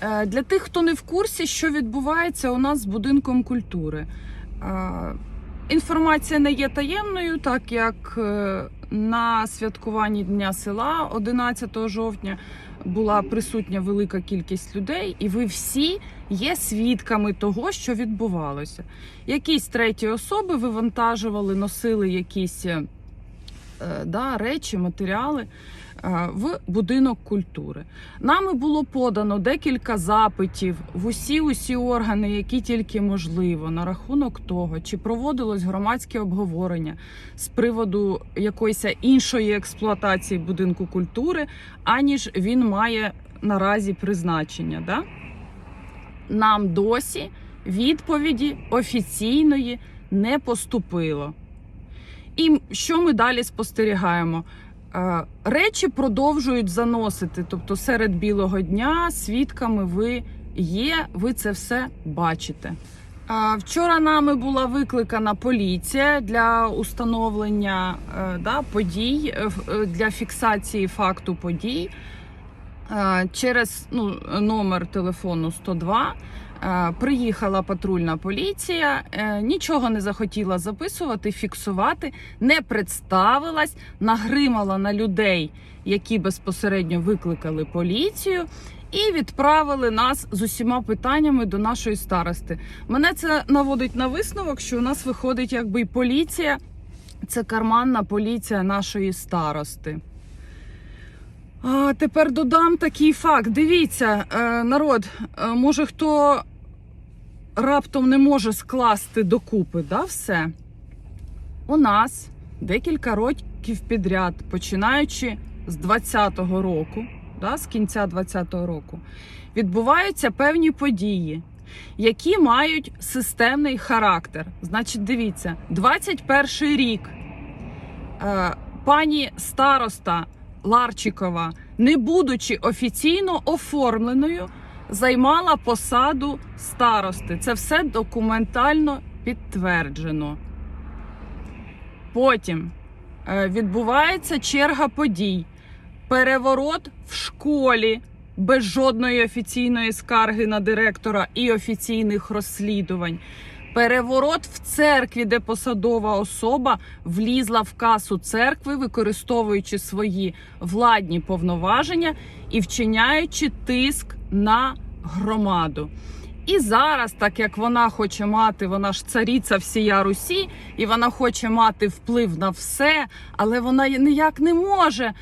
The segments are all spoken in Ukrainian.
Е, Для тих, хто не в курсі, що відбувається у нас з будинком культури. Е, Інформація не є таємною, так як е, на святкуванні Дня села 11 жовтня була присутня велика кількість людей, і ви всі є свідками того, що відбувалося. Якісь треті особи вивантажували, носили якісь да, речі, матеріали в будинок культури. Нами було подано декілька запитів в усі усі органи, які тільки можливо, на рахунок того, чи проводилось громадське обговорення з приводу якоїсь іншої експлуатації будинку культури, аніж він має наразі призначення. Да? Нам досі відповіді офіційної не поступило. І що ми далі спостерігаємо? Речі продовжують заносити, тобто серед білого дня свідками ви є, ви це все бачите. Вчора нами була викликана поліція для установлення е, да, подій, е, е, для фіксації факту подій через ну, номер телефону 102. Е, Приїхала патрульна поліція, е, нічого не захотіла записувати, фіксувати, не представилась, нагримала на людей, які безпосередньо викликали поліцію, і відправили нас з усіма питаннями до нашої старости. Мене це наводить на висновок, що у нас виходить якби і поліція, це карманна поліція нашої старости. А, тепер додам такий факт. Дивіться, е, народ, е, може хто раптом не може скласти докупи, да, все. У нас декілька років підряд, починаючи з 20-го року, да, з кінця 20-го року, відбуваються певні події, які мають системний характер. Значить, дивіться, 21 рік е, пані староста Ларчикова, не будучи офіційно оформленою, займала посаду старости. Це все документально підтверджено. Потім е, відбувається черга подій. Переворот в школі без жодної офіційної скарги на директора і офіційних розслідувань. Переворот в церкві, де посадова особа влізла в касу церкви, використовуючи свої владні повноваження і вчиняючи тиск на громаду. І зараз, так як вона хоче мати, вона ж царіця всія Русі, і вона хоче мати вплив на все, але вона ніяк не може,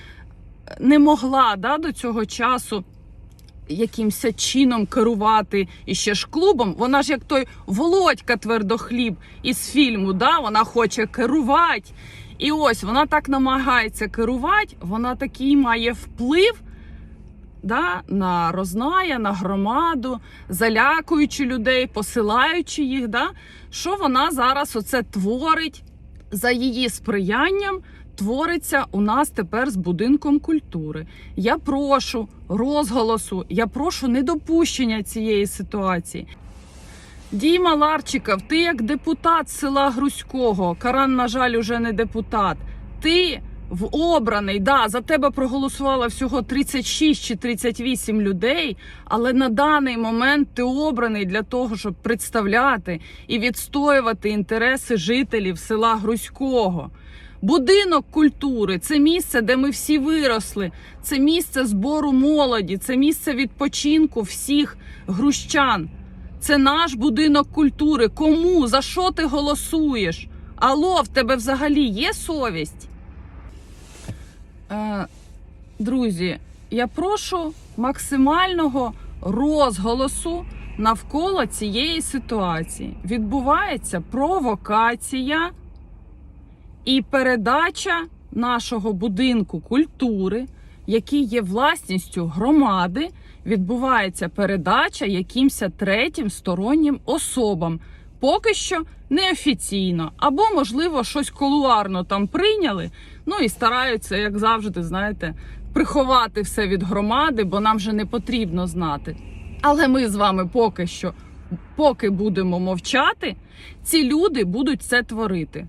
не могла да, до цього часу якимось чином керувати і ще ж клубом. Вона ж як той Володька твердохліб із фільму, да, вона хоче керувати. І ось вона так намагається керувати, вона такий має вплив да, на розная, на громаду, залякуючи людей, посилаючи їх, да, що вона зараз оце творить за її сприянням. Твориться у нас тепер з будинком культури. Я прошу розголосу, я прошу недопущення цієї ситуації. Діма Ларчиков, ти як депутат села Грузького, Каран, на жаль, уже не депутат. Ти в обраний, да, за тебе проголосувало всього 36 чи 38 людей, але на даний момент ти обраний для того, щоб представляти і відстоювати інтереси жителів села Грузького. Будинок культури це місце, де ми всі виросли. Це місце збору молоді, це місце відпочинку всіх грущан. Це наш будинок культури. Кому? За що ти голосуєш? Алло, в тебе взагалі є совість? Е, друзі, я прошу максимального розголосу навколо цієї ситуації. Відбувається провокація і передача нашого будинку культури, який є власністю громади, відбувається передача якимось третім стороннім особам. Поки що неофіційно, або, можливо, щось колуарно там прийняли. Ну і стараються, як завжди, знаєте, приховати все від громади, бо нам вже не потрібно знати. Але ми з вами поки що, поки будемо мовчати, ці люди будуть це творити.